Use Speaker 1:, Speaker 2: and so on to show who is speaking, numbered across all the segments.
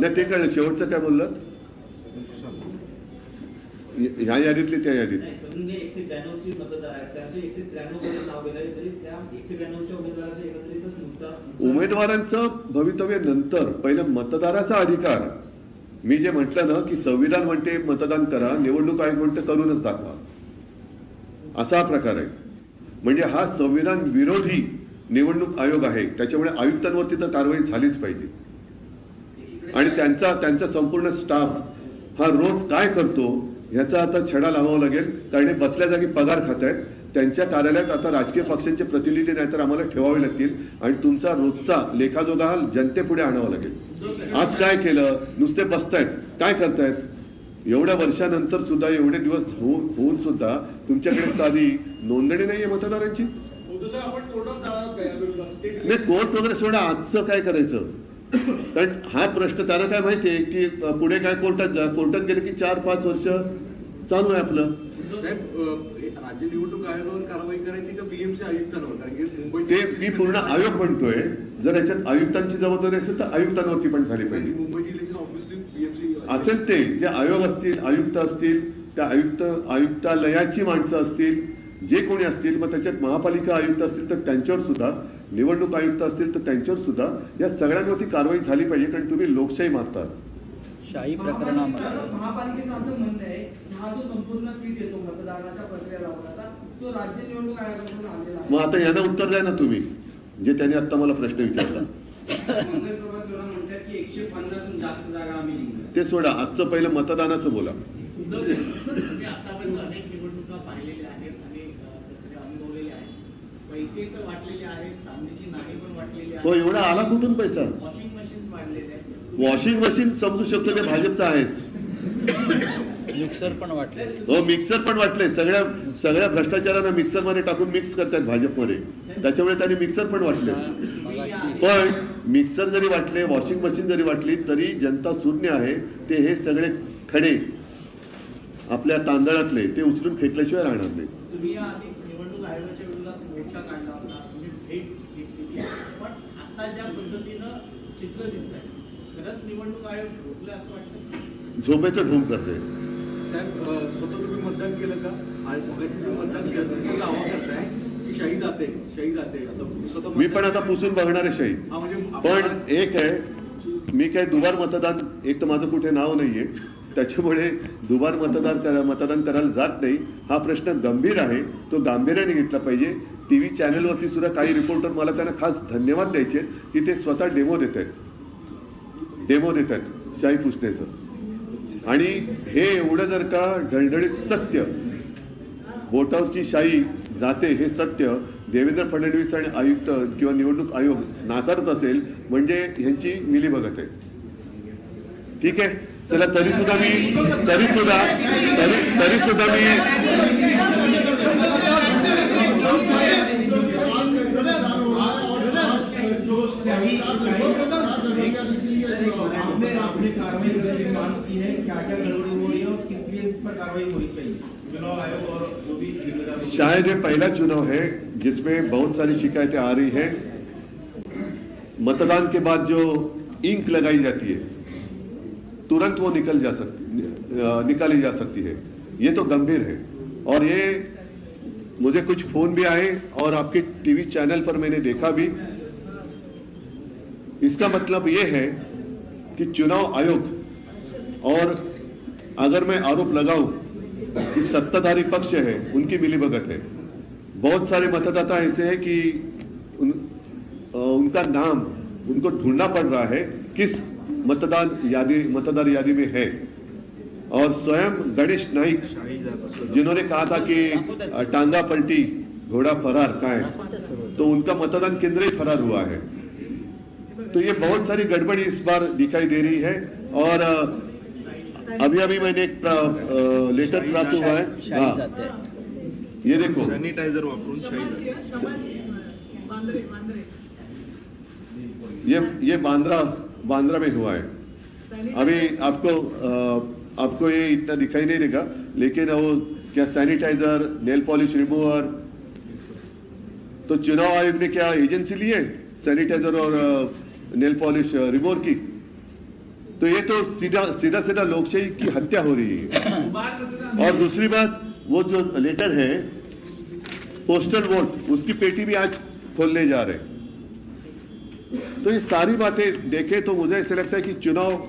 Speaker 1: नाही ते कळलं शेवटचं काय बोललं? ह्या यादीतली त्या यादीत.
Speaker 2: उमेदवारांचं
Speaker 1: भवितव्य नंतर पहिलं मतदाराचा अधिकार. मी जे म्हटलं ना की संविधान म्हणते मतदान करा निवडणूक आयोग म्हणते करूनच दाखवा. असा प्रकार आहे. म्हणजे हा संविधान विरोधी निवडणूक आयोग आहे त्याच्यामुळे आयुक्तांवरती तर कारवाई झालीच पाहिजे. आणि त्यांचा त्यांचा संपूर्ण स्टाफ हा रोज काय करतो ह्याचा आता छडा लावावा लागेल. कारण हे बसल्या जागी पगार खात आहेत. त्यांच्या कार्यालयात आता राजकीय पक्षांचे प्रतिनिधी नाहीतर आम्हाला ठेवावे लागतील. आणि तुमचा रोजचा लेखाजोगा हा जनतेपुढे आणावा लागेल. आज काय केलं? नुसते बसतायत. काय करतायत? एवढ्या वर्षानंतर सुद्धा एवढे दिवस होऊन होऊन सुद्धा तुमच्याकडे साधी नोंदणी नाहीये मतदारांची?
Speaker 3: दुसरं आपण कोर्टात जाणार आहोत का या विरोधात स्टेट
Speaker 1: नाही कोर्ट वगैरे सोडा आजचं काय करायचं? कारण हा प्रश्न त्याला काय माहितीये की पुढे काय कोर्टात जा कोर्टात गेले की चार पाच वर्ष चालू आहे आपलं.
Speaker 4: साहेब अ, राज्य निवडणूक आयोगावर कारवाई करायची का बीएमसी आयुक्तांवर? कारण की मुंबई
Speaker 1: ते मी पूर्ण आयोग म्हणतोय. जर याच्यात आयुक्तांची जबाबदारी असेल तर आयुक्तांवरती पण झाली पाहिजे.
Speaker 4: मुंबई इलेक्शन ऑब्व्हियसली
Speaker 1: असेल ते. जे आयोग असतील आयुक्त असतील त्या आयुक्त आयुक्तालयाची माणसं असतील जे कोणी असतील मग त्याच्यात महापालिका आयुक्त असतील तर त्यांच्यावर सुद्धा निवडणूक आयुक्त असतील तर त्यांच्यावर सुद्धा या सगळ्यांवरती कारवाई झाली पाहिजे कारण तुम्ही लोकशाही मारतात
Speaker 5: शाही
Speaker 6: महापालिकेचं
Speaker 5: प्रकरणामध्ये.
Speaker 6: असं- महापालिकेचं असं म्हणणं आहे हा जो संपूर्ण पीठ येतो मतदानाच्या प्रक्रिया लावण्याचा तो राज्य निवडणूक आयोगाकडून आलेला आहे.
Speaker 1: मग आता यांना उत्तर द्या ना तुम्ही जे त्यांनी आता मला प्रश्न विचारला.
Speaker 2: मंगल प्रभात जोरा म्हणतात की एकशे पन्नासहून जास्त जागा आम्ही जिंकल्या
Speaker 1: ते सोडा आजचं पहिलं मतदानाचं बोला.
Speaker 7: आहेत पैसे तर वाटलेले आहेत चांदीची नाणी पण वाटलेली
Speaker 1: तो एवढा आला कुठून पैसा?
Speaker 7: वॉशिंग मशीन वाढलेले आहेत.
Speaker 1: वॉशिंग मशीन समजू शकतो ते भाजपचं आहेच
Speaker 5: मिक्सर पण वाटले.
Speaker 1: हो मिक्सर पण वाटले. सगळ्या सगळ्या भ्रष्टाचारांना मिक्सरमध्ये टाकून मिक्स करतात भाजपमध्ये. त्याच्यामुळे त्यांनी मिक्सर पण वाटले. पण मिक्सर जरी वाटले वॉशिंग मशीन जरी वाटली तरी जनता शून्य आहे. ते हे सगळे खडे आपल्या तांदळातले ते उचलून फेकल्याशिवाय राहणार नाही.
Speaker 7: तुम्ही या आधी निवडणूक आयोगाच्या विरोधात मोर्चा काढला होता तुम्ही भेट घेतलेली पण आता ज्या पद्धतीनं चित्र दिसत आहे खरंच निवडणूक आयोग झोपले असं वाटतं?
Speaker 1: झोपेचं ढोंग करते
Speaker 4: साहेब स्वतः तुम्ही मतदान केलं का? आणि मगाशी तुम्ही मतदान केलं. तुम्ही दावा करताय की शाही जाते शाही जाते आता तुम्ही स्वतः
Speaker 1: मी पण आता पुसून बघणार आहे शाही
Speaker 4: हा म्हणजे
Speaker 1: पण एक आहे मी काय दुबार मतदान एक तर माझं कुठे नाव नाहीये. त्याच्यामुळे दुबार मतदान करा मतदान करायला जात नाही. हा प्रश्न गंभीर आहे. तो गांभीर्याने घेतला पाहिजे. टीव्ही चॅनलवरती सुद्धा काही रिपोर्टर मला त्यांना खास धन्यवाद द्यायचे की ते स्वतः डेमो देत आहेत. डेमो देत आहेत शाही पुसण्याचं आणि हे एवढं जर का ढळढळीत सत्य बोटावरची शाही जाते हे सत्य देवेंद्र फडणवीस आणि आयुक्त किंवा निवडणूक आयोग नाकारत असेल म्हणजे ह्यांची मिलीभगत आहे ठीक आहे? चला, तरी सुद्धा मी तरी सुद्धा तरी तरी सुद्धा मी शायद ये पहला चुनाव है जिसमें बहुत सारी शिकायतें आ रही है। मतदान के बाद जो इंक लगाई जाती है तुरंत वो निकल जा सकती निकाली जा सकती है। ये तो गंभीर है। और ये मुझे कुछ फ़ोन भी आए और आपके टीवी चैनल पर मैंने देखा भी। इसका मतलब ये है कि चुनाव आयोग और अगर मैं आरोप लगाऊँ कि सत्ताधारी पक्ष है उनकी मिलीभगत है। बहुत सारे मतदाता ऐसे हैं कि उन, उनका नाम उनको ढूंढना पड़ रहा है किस मतदान यादी मतदार यादी में है। और स्वयं गणेश नाइक जिन्होंने कहा था कि टांगा पलटी घोड़ा फरार का है तो उनका मतदान केंद्र ही फरार हुआ है। तो ये बहुत सारी गड़बड़ी इस बार दिखाई दे रही है। और अभी अभी मैंने एक प्रा- लेटर प्राप्त हुआ है। हाँ। ये देखो।
Speaker 8: सैनिटाइजर वापरून
Speaker 1: ये ये बांद्रा बांद्रा में हुआ है। अभी आपको आपको ये इतना दिखाई नहीं देगा, लेकिन वो क्या सैनिटाइजर नेल पॉलिश रिमूवर तो चुनाव आयोग ने क्या एजेंसी ली है सैनिटाइजर और नेल पॉलिश रिमोवर की? तो ये तो सीधा सीधा सीधा लोकशाही की हत्या हो रही है। और दूसरी बात, वो जो लेटर है पोस्टल वोट उसकी पेटी भी आज खोलने जा रहे हैं। तो ये सारी बातें देखें तो मुझे ऐसे लगता है कि चुनाव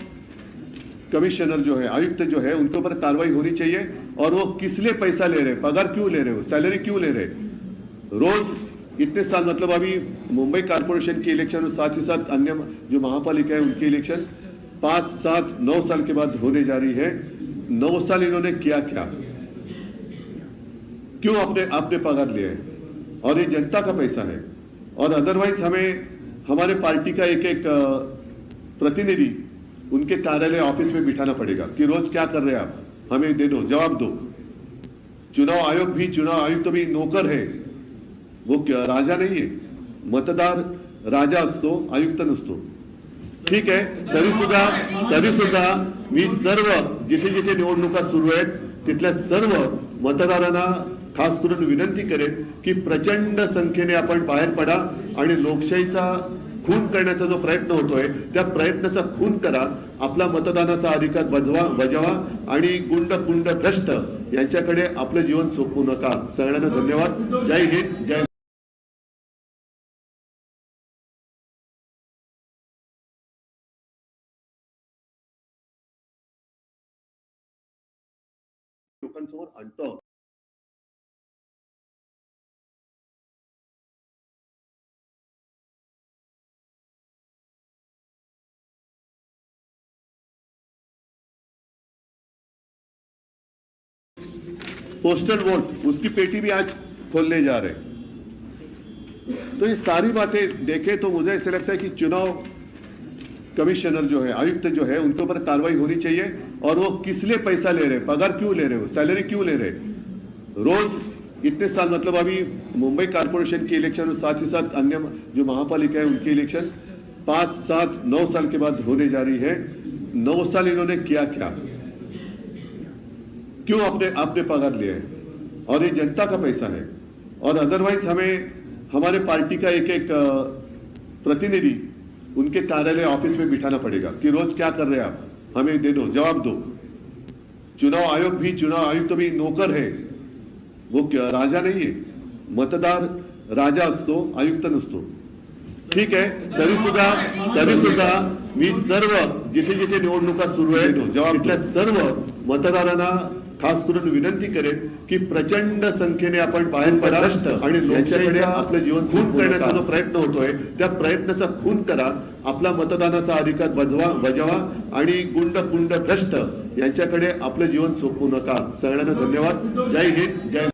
Speaker 1: कमिश्नर जो है, आयुक्त जो है, उनके ऊपर कार्रवाई होनी चाहिए और वो किस लिए पैसा ले रहे पगार क्यों ले रहे हो, सैलरी क्यों ले रहे रोज इतने साल मतलब अभी मुंबई कारपोरेशन की इलेक्शन और साथ ही साथ अन्य जो महापालिका है, उनकी इलेक्शन पाँच, सात, नौ साल के बाद होने जा रही है। नौ साल इन्होंने किया क्या? क्यों आपने आपने पगार है? और ये जनता का पैसा है। और अदरवाइज़ हमें हमारे पार्टी का एक एक प्रतिनिधि, उनके कार्यालय ऑफ़िस में बिठाना पड़ेगा कि रोज क्या कर रहे हैं आप? हमें दे दो, जवाब दो। चुनाव आयोग भी, चुनाव आयुक्त तो भी नौकर है। वो क्या, राजा नहीं है? मतदार राजा असतो, आयुक्त नसतो ठीक आहे तरी सुद्धा तरी सुद्धा मी सर्व, जिथे जिथे निवडणुका सुरू आहेत, तिथल्या सर्व मतदारांना खास करून विनंती करेन की प्रचंड संख्येने आपण बाहेर पडा आणि लोकशाहीचा खून करण्याचा जो प्रयत्न होतोय त्या प्रयत्नाचा खून करा. आपला मतदानाचा अधिकार बजवा बजावा आणि गुंड कुंड भ्रष्ट यांच्याकडे आपलं जीवन सोपवू नका. सगळ्यांना धन्यवाद. जय हिंद जय लोकांसमोर आणतो पोस्टल वोट उसकी पेटी भी आज खोलने जा रहे तो ये सारी बातें देखें तो मुझे ऐसे लगता है कि चुनाव कमिश्नर जो है, आयुक्त जो है, उनके ऊपर कार्रवाई होनी चाहिए और वो किस लिए पैसा ले रहे पगार क्यों ले रहे हो, सैलरी क्यों ले रहे रोज इतने साल मतलब अभी मुंबई कारपोरेशन की इलेक्शन और साथ ही साथ अन्य जो महापालिका है, उनकी इलेक्शन, पाँच सात नौ साल के बाद होने जा रही है। नौ साल इन्होंने किया क्या? क्यों आपने आपने पगार लिया है? और ये जनता का पैसा है। और अदरवाइज़ हमें हमारे पार्टी का एक एक प्रतिनिधि उनके कार्यालय ऑफ़िस में बिठाना पड़ेगा कि रोज क्या कर रहे हैं आप? हमें दे दो जवाब दो। चुनाव आयोग भी चुनाव आयुक्त तो भी नौकर है। वो क्या राजा नहीं है? मतदार राजा असतो आयुक्त नसतो। ठीक आहे तरी सुद्धा तरी सुद्धा मी सर्व जिथे जिथे निवडणुका सुरू आहेत जबाबदाऱ्या सर्व मतदारांना खास करून विनंती करेन की प्रचंड संख्येने आपण बाहेर पडा आणि लोकशाहीकडे आपलं जीवन खून करण्याचा जो प्रयत्न होतोय त्या प्रयत्नाचा खून करा आपला मतदानाचा अधिकार बजवा बजावा आणि गुंड कुंड भ्रष्ट यांच्याकडे आपलं जीवन सोपवू नका. सगळ्यांना धन्यवाद. जय हिंद जय